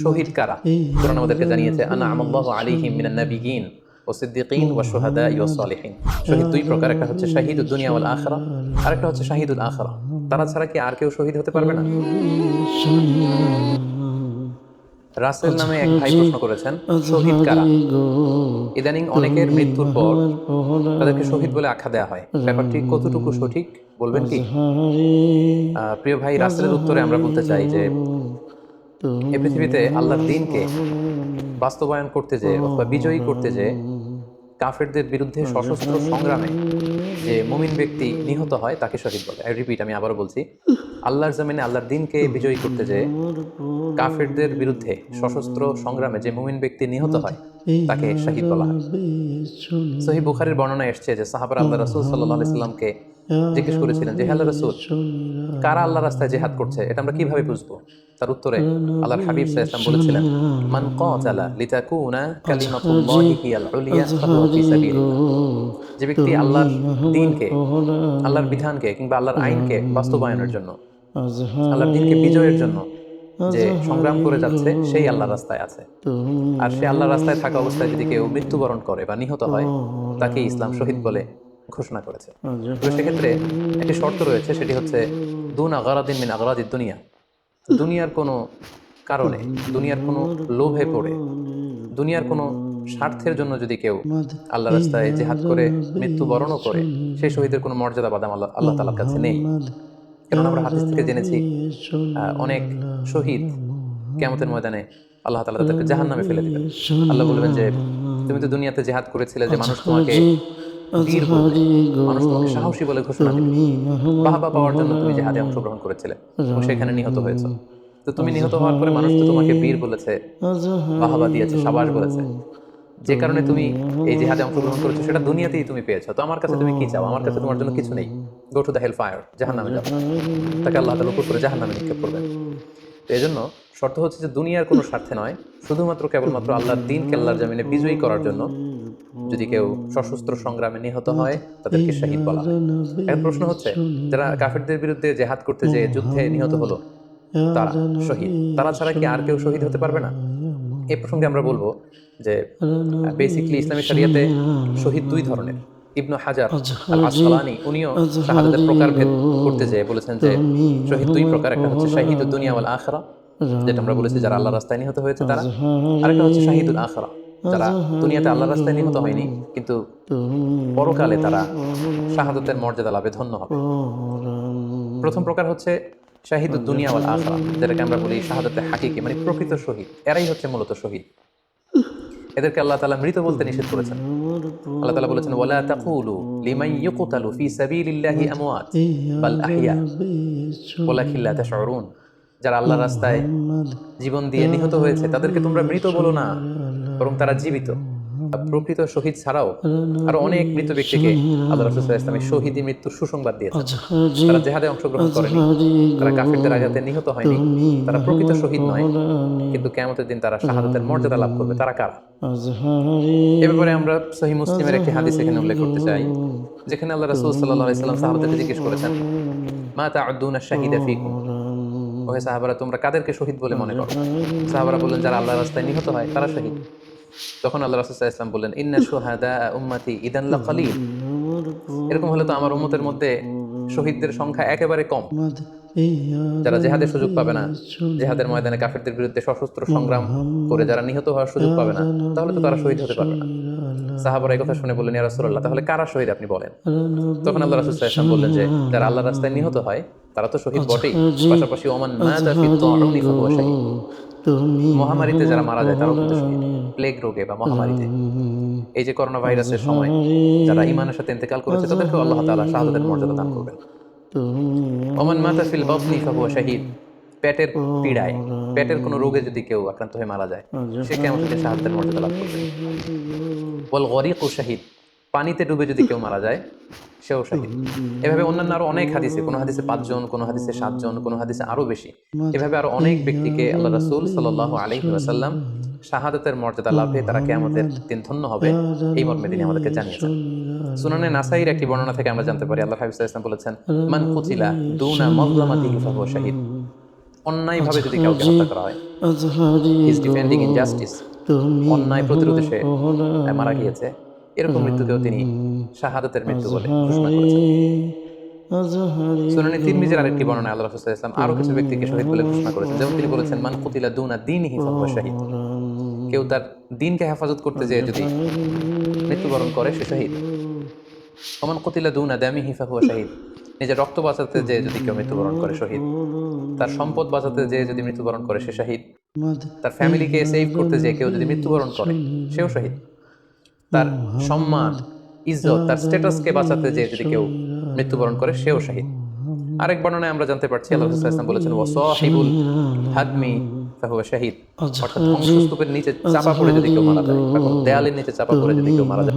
শহীদ কারা? কোরআন আমাদেরকে জানিয়েছে আনা আমাল্লাহু মিনান ও সিদ্দিকিন ওয়া শুহাদা ওয়া সালিহিন। শহীদ দুই প্রকার একটা হচ্ছে দুনিয়া ওয়াল আখিরা আর একটা হচ্ছে শাহিদুল আখিরা। তারা ছাড়া কি আর কেউ শহীদ হতে পারবে না? রাসেল নামে এক ভাই প্রশ্ন করেছেন শহীদ কারা? ইদানিং অনেকের মৃত্যুর পর তাদেরকে শহীদ বলে আখ্যা দেওয়া হয়। ব্যাপারটি কতটুকু সঠিক বলবেন কি? প্রিয় ভাই রাসেলের উত্তরে আমরা বলতে চাই যে এই পৃথিবীতে আল্লাহর দিনকে বাস্তবায়ন করতে যে অথবা বিজয়ী করতে যে কাফেরদের বিরুদ্ধে সশস্ত্র সংগ্রামে যে মুমিন ব্যক্তি নিহত হয়, তাকে শহীদ বলে। রিপিট আমি আবারও বলছি, আল্লাহর জমিনে আল্লাহর দিনকে বিজয়ী করতে যে কাফেরদের বিরুদ্ধে সশস্ত্র সংগ্রামে যে মুমিন ব্যক্তি নিহত হয়, তাকে শহীদ বলা হয়। সহি বুখারির বর্ণনা এসছে যে সাহাবার আল্লাহ রসুল সাল্লাহ ইসলামকে জিজ্ঞেস করেছিলেন যে হ্যালো রসুল, কারা আল্লাহ রাস্তায় জেহাদ করছে? এটা আমরা কীভাবে বুঝব? তার উত্তরে আল্লাহর হাবিব ওয়াসাল্লাম বলেছিলেন, মান কাতালা লিতাকুনা কালিমাতুল্লাহি হিয়াল উলিয়া ফাহুয়া যে ব্যক্তি আল্লাহর দ্বীনকে আল্লাহর বিধানকে কিংবা আল্লাহর আইনকে বাস্তবায়নের জন্য, আল্লাহর দ্বীনকে বিজয়ের জন্য যে সংগ্রাম করে যাচ্ছে, সেই আল্লাহর রাস্তায় আছে। আর সে আল্লাহর রাস্তায় থাকা অবস্থায় যদি কেউ মৃত্যুবরণ করে বা নিহত হয় তাকে ইসলাম শহীদ বলে ঘোষণা করেছে। সেক্ষেত্রে একটি শর্ত রয়েছে সেটি হচ্ছে দুন আগারাদিন মিন আগারাদিদ দুনিয়া। দুনিয়ার কোনো কারণে দুনিয়ার কোনো লোভে পড়ে দুনিয়ার কোনো স্বার্থের জন্য যদি কেউ আল্লাহ রাস্তায় জেহাদ করে মৃত্যুবরণও করে সেই শহীদের কোনো মর্যাদা বাদাম আল্লাহ আল্লাহ তালার কাছে নেই। কারণ আমরা হাদিস থেকে জেনেছি অনেক শহীদ কেমতের ময়দানে আল্লাহ তালা তাদেরকে জাহান নামে ফেলে দিবেন। আল্লাহ বলবেন যে তুমি তো দুনিয়াতে জেহাদ করেছিলে যে মানুষ তোমাকে বীর মানুষ তোমাকে সাহসী বলে ঘোষণা দিবে পাওয়ার জন্য তুমি জেহাদে অংশগ্রহণ করেছিলে। সেখানে নিহত হয়েছে। তো তুমি নিহত হওয়ার পরে মানুষ তো তোমাকে বীর বলেছে বাহাবা দিয়েছে সাবাস বলেছে। যে কারণে তুমি এই জেহাদে অংশগ্রহণ করেছ সেটা দুনিয়াতেই তুমি পেয়েছ। তো আমার কাছে তুমি কি চাও? আমার কাছে তোমার জন্য কিছু নেই। Go to the hell fire জাহান নামে যাও তাকে আল্লাহ তালা উপর করে জাহান নামে নিক্ষেপ করবেন। তো এই জন্য শর্ত হচ্ছে যে দুনিয়ার কোনো স্বার্থে নয়, শুধুমাত্র কেবলমাত্র আল্লাহর দিন কেল্লার জামিনে বিজয়ী করার জন্য। যদি কেউ সশস্ত্র সংগ্রামে নিহত হয়, তাদেরকে শহীদ বলা হয়। এখন প্রশ্ন হচ্ছে, যারা কাফেরদের বিরুদ্ধে জেহাদ করতে যে যুদ্ধে নিহত হলো, তারা শহীদ? তারা ছাড়া কি আর কেউ শহীদ হতে পারবে না? এই প্রসঙ্গে আমরা বলব যে বেসিকলি ইসলামী শরিয়াতে শহীদ দুই ধরনের। ইবনু হাজার আল আসকালানি উনিও শাহাদাতের প্রকারভেদ করতে যেয়ে বলেছেন যে শহীদ দুই প্রকার একটা হচ্ছে শাহিদুদ দুনিয়া ওয়াল আখরা যেটা আমরা বলেছি যারা আল্লাহ রাস্তায় নিহত হয়েছে তারা আরেকটা হচ্ছে শাহিদুল আখরা যারা দুনিয়াতে আল্লাহ রাস্তায় নিহত হয়নি কিন্তু পরকালে তারা শাহাদতের মর্যাদা লাভে ধন্য হবে। প্রথম প্রকার হচ্ছে শাহিদুদ দুনিয়া ওয়াল আখরা যেটাকে আমরা বলি শাহাদতে হাকিকি মানে প্রকৃত শহীদ এরাই হচ্ছে মূলত শহীদ। এদেরকে আল্লাহ তালা মৃত বলতে নিষেধ করেছেন। আল্লাহ তালা বলেছেন, ওয়ালা তাকুলু লিমাই ইউকতালু ফি সাবিলিল্লাহি আমওয়াত বাল আহইয়া। ওয়ালাকিন লা তাশউরুন। যারা আল্লাহ রাস্তায় জীবন দিয়ে নিহত হয়েছে, তাদেরকে তোমরা মৃত বলো না, বরং তারা জীবিত। প্রকৃত শহীদ ছাড়াও আরও অনেক মৃত ব্যক্তিকে আল্লাহ শহীদি মৃত্যুর সুসংবাদ দিয়েছেন। তারা জেহাদে অংশগ্রহণ করেনি। তারা কাফিরদের আঘাতে নিহত হয়নি। তারা প্রকৃত শহীদ নয় কিন্তু কেয়ামতের দিন তারা শাহাদাতের মর্যাদা লাভ করবে। তারা কারা? এ ব্যাপারে আমরা সহি মুসলিমের একটি হাদিস এখানে উল্লেখ করতে চাই যেখানে আল্লাহ রাসূল সাল্লাম জিজ্ঞেস করেছেন মা তা'উদ্দুনা শাহিদা ফীকুম? ওহে সাহাবারা তোমরা কাদেরকে শহীদ বলে মনে করো? সাহাবারা বললেন যারা আল্লাহর রাস্তায় নিহত হয় তারা শহীদ। তখন আল্লাহ রাসূল সাল্লাম বললেন, ইন্না শুহাদা উম্মতি ইদান লাকালিল এরকম হলে তো আমার উম্মতের মধ্যে শহীদদের সংখ্যা একেবারে কম। যারা জেহাদের সুযোগ পাবে না, জেহাদের ময়দানে কাফেরদের বিরুদ্ধে সশস্ত্র সংগ্রাম করে যারা নিহত হওয়ার সুযোগ পাবে না, তাহলে তো তারা শহীদ হতে পারবে না। সাহাবারা এই কথা শুনে বললেন, ইয়া রাসূলুল্লাহ, তাহলে কারা শহীদ আপনি বলেন? তখন আল্লাহ রাসূল আলাইহি বললেন যে, যারা আল্লাহর রাস্তায় নিহত হয়, তারা তো শহীদ বটেই। পাশাপাশি ওমান ফাহুয়া শাহীদ। মহামারীতে যারা মারা যায় তারাও কিন্তু প্লেগ রোগে বা মহামারীতে। এই যে করোনা ভাইরাসের সময় যারা ইমানের সাথে ইন্তেকাল করেছে তাদেরকেও আল্লাহ তাআলা শাহাদাতের মর্যাদা দান করবেন। ওমান মাতা ফিল বাতনি ফাহুয়া শাহীদ। পেটের পীড়ায় পেটের কোনো রোগে যদি কেউ আক্রান্ত হয়ে মারা যায় সে কেমন থেকে শাহাদাতের মর্যাদা লাভ করবে। বল গরিক ও শাহিদ। পানিতে ডুবে যদি কেউ মারা যায় সেও শাহিদ এভাবে অন্যান্য আরও অনেক হাদিসে, কোনো হাদিসে পাঁচজন, কোনো হাদিসে সাতজন, কোনো হাদিসে আরও বেশি। এভাবে আরও অনেক ব্যক্তিকে আল্লাহ রাসূল সাল্লাল্লাহু আলাইহি ওয়াসাল্লাম শাহাদাতের মর্যাদা লাভে তারা কিয়ামতের দিন ধন্য হবে, এই মর্মে তিনি আমাদেরকে জানিয়েছেন। সুনানে নাসাইর একটি বর্ণনা থেকে আমরা জানতে পারি, আল্লাহ আলাইহি ওয়াসাল্লাম বলেছেন, মান কুতিলা দুনা মাযলামাতিহি ফাহুয়া শাহিদ। অন্যায়ভাবে যদি কাউকে হত্যা করা হয় ইজ ডিফেন্ডিং ইনজাস্টিস অন্যায় প্রতিরোধে সে মারা গিয়েছে। এরকম মৃত্যুকেও তিনি শাহাদাতের মৃত্যু বলে ঘোষণা করেছেন। সুনানি তিরমিজির আরেকটি বর্ণনায় আল্লাহ রাসূল ইসলাম আরও কিছু ব্যক্তিকে শহীদ বলে ঘোষণা করেছেন। যেমন তিনি বলেছেন মান কুতিলা দুনা দীনিহি ফাহুয়া শাহীদ। কেউ তার দিনকে হেফাজত করতে যেয়ে যদি মৃত্যুবরণ করে সে শহীদ। ওমান কুতিলা দুনা দামিহি ফাহুয়া শাহীদ। নিজের রক্ত বাঁচাতে যেয়ে যদি কেউ মৃত্যুবরণ করে শহীদ। তার সম্পদ বাঁচাতে যেয়ে যদি মৃত্যুবরণ করে সে শহীদ। তার ফ্যামিলিকে সেভ করতে যেয়ে কেউ যদি মৃত্যুবরণ করে সেও শহীদ। তার সম্মান ইজ্জত তার স্ট্যাটাসকে বাঁচাতে যে যদি কেউ মৃত্যুবরণ করে সেও শহীদ। আরেক বর্ণনায় আমরা জানতে পারছি আল্লাহ ইসলাম বলেছেন ওয়াসাহিবুল হাদমি ফাহুয়া শাহীদ। অর্থাৎ ধ্বংসস্তূপের নিচে চাপা পড়ে যদি কেউ মারা যায় দেয়ালের নিচে চাপা পড়ে যদি কেউ মারা যায়।